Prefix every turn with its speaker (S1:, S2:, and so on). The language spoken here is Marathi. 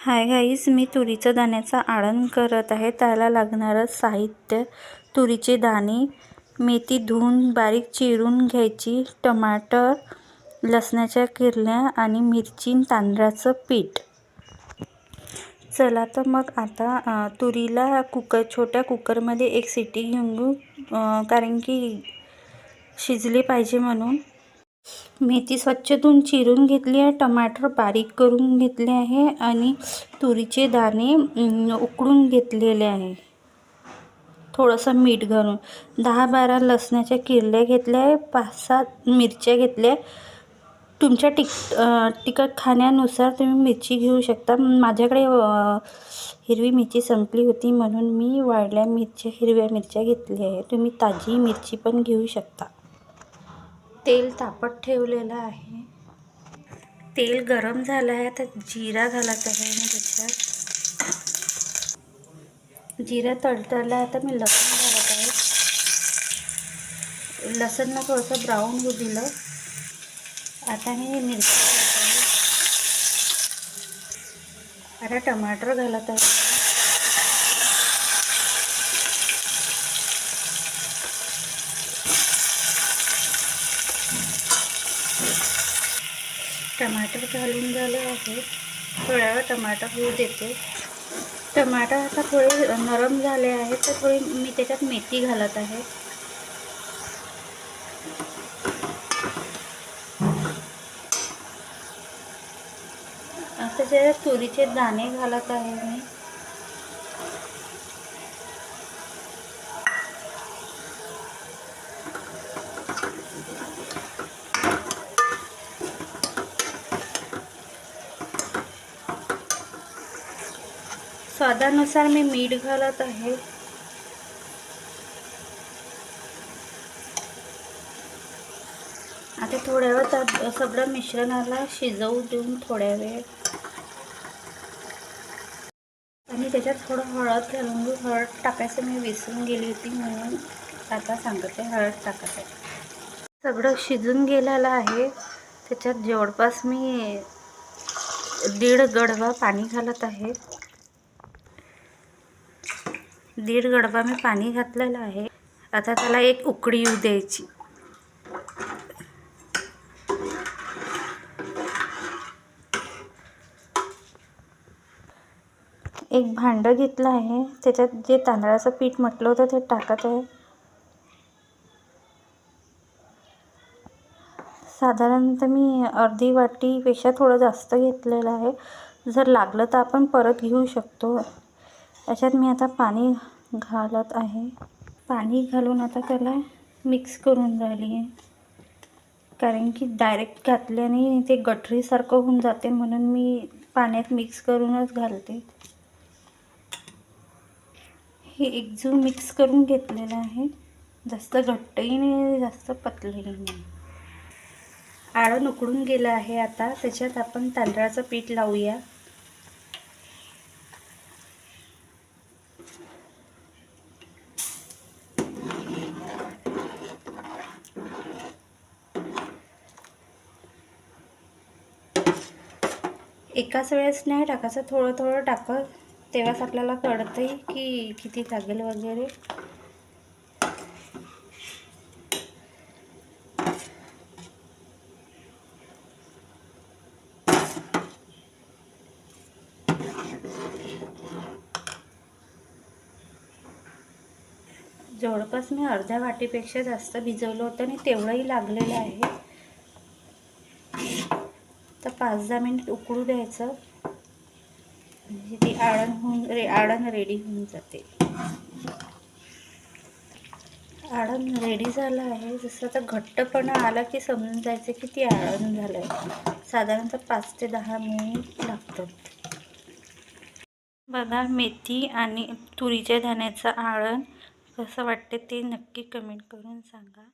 S1: हाय गाईस मी तुरीचं दाण्याचा आळण करत आहे. त्याला लागणारं साहित्य तुरीचे दाणे मेथी धुवून बारीक चिरून घ्यायची टमाटर लसणाच्या किरल्या आणि मिरची तांदळाचं पीठ. चला तर मग आता तुरीला कुकर छोट्या कुकरमध्ये एक सिटी घेऊन घेऊ कारण की शिजली पाहिजे म्हणून. मेथी स्वच्छ धुवून चिरून घेतली आहे टमाटर बारीक करून घेतले आहे आणि तुरीचे दाणे उकडून घेतलेले आहे. थोडंसं मीठ घालून. दहा बारा लसणाच्या किरल्या घेतल्या आहे पाच सात मिरच्या घेतल्या तुमच्या टिक तिखट खाण्यानुसार तुम्ही मिरची घेऊ शकता. माझ्याकडे हिरवी मिरची संपली होती म्हणून मी वाळल्या मिरच्या हिरव्या मिरच्या घेतल्या आहे तुम्ही ताजी मिरची पण घेऊ शकता. तेल तापत ठेवलेलं आहे. तेल गरम झालं आहे. तर जिरा घालत आहे मी त्याच्यात. जिरा तडतडला आहे. तर मी लसूण घालत आहे. लसणला थोडंसं ब्राऊन होऊ दिलं. आता मी मिरची घालत आहे. आता टमाटर घालत आहे. टमाटर घालून झालं आहे. थोड्या वेळ टमाटर होऊ देते. टमाटर आता थोडे नरम झाले आहे तर थोडी मी त्याच्यात मेथी घालत आहे. असं त्याच्यात तुरीचे दाणे घालत आहे मी. स्वादानुसार मी मीठ घालत आहे. आता थोड्या वेळ सगळं मिश्रणाला शिजवू देऊन थोड्या वेळ. आणि त्याच्यात थोडं हळद घालून हळद टाकायचं. मी विसरून गेली होती म्हणून आता सांगते हळद टाकत आहे सगळं शिजून गेलेलं आहे. त्याच्यात जवळपास मी दीड गडवा पाणी घालत आहे. दीड गडबा मी पाणी घातलेलं आहे. आता त्याला एक उकडी येऊ द्यायची. एक भांडं घेतलं आहे. त्याच्यात जे तांदळाचं पीठ म्हटलं होतं ते टाकत आहे. साधारणतः मी अर्धी वाटीपेक्षा थोडं जास्त घेतलेलं आहे. जर लागलं तर आपण परत घेऊ शकतो. याच्यात मी आता पाणी घालत आहे. पाणी घालून आता त्याला मिक्स करून राहिली आहे. कारण की डायरेक्ट घातल्याने ते गठरीसारखं होऊन जाते म्हणून मी पाण्यात मिक्स करूनच घालते. हे एकजू मिक्स करून घेतलेलं आहे. जास्त घट्टही नाही जास्त पतलंही नाही. आळण उकडून गेलं आहे आता. त्याच्यात आपण तांदळाचं पीठ लावूया. एकाच वेळेस नाही टाकायचं थोडं थोडं टाकत. तेव्हाच आपल्याला कळतं की किती लागेल वगैरे. जवळपास मी अर्ध्या वाटीपेक्षा जास्त भिजवलं होतं आणि तेवढंही लागलेलं आहे. पाच दहा मिनिट उकळू द्यायचं. म्हणजे ती आळण होऊन रे आळण रेडी होऊन जाते. आळण रेडी झालं आहे. जसं आता घट्टपणा आला की समजून जायचं की ती आळण झालं आहे साधारणतः पाच ते दहा मिनिट लागतात. बघा मेथी आणि तुरीच्या धान्याचं आळण कसं वाटते ते नक्की कमेंट करून सांगा.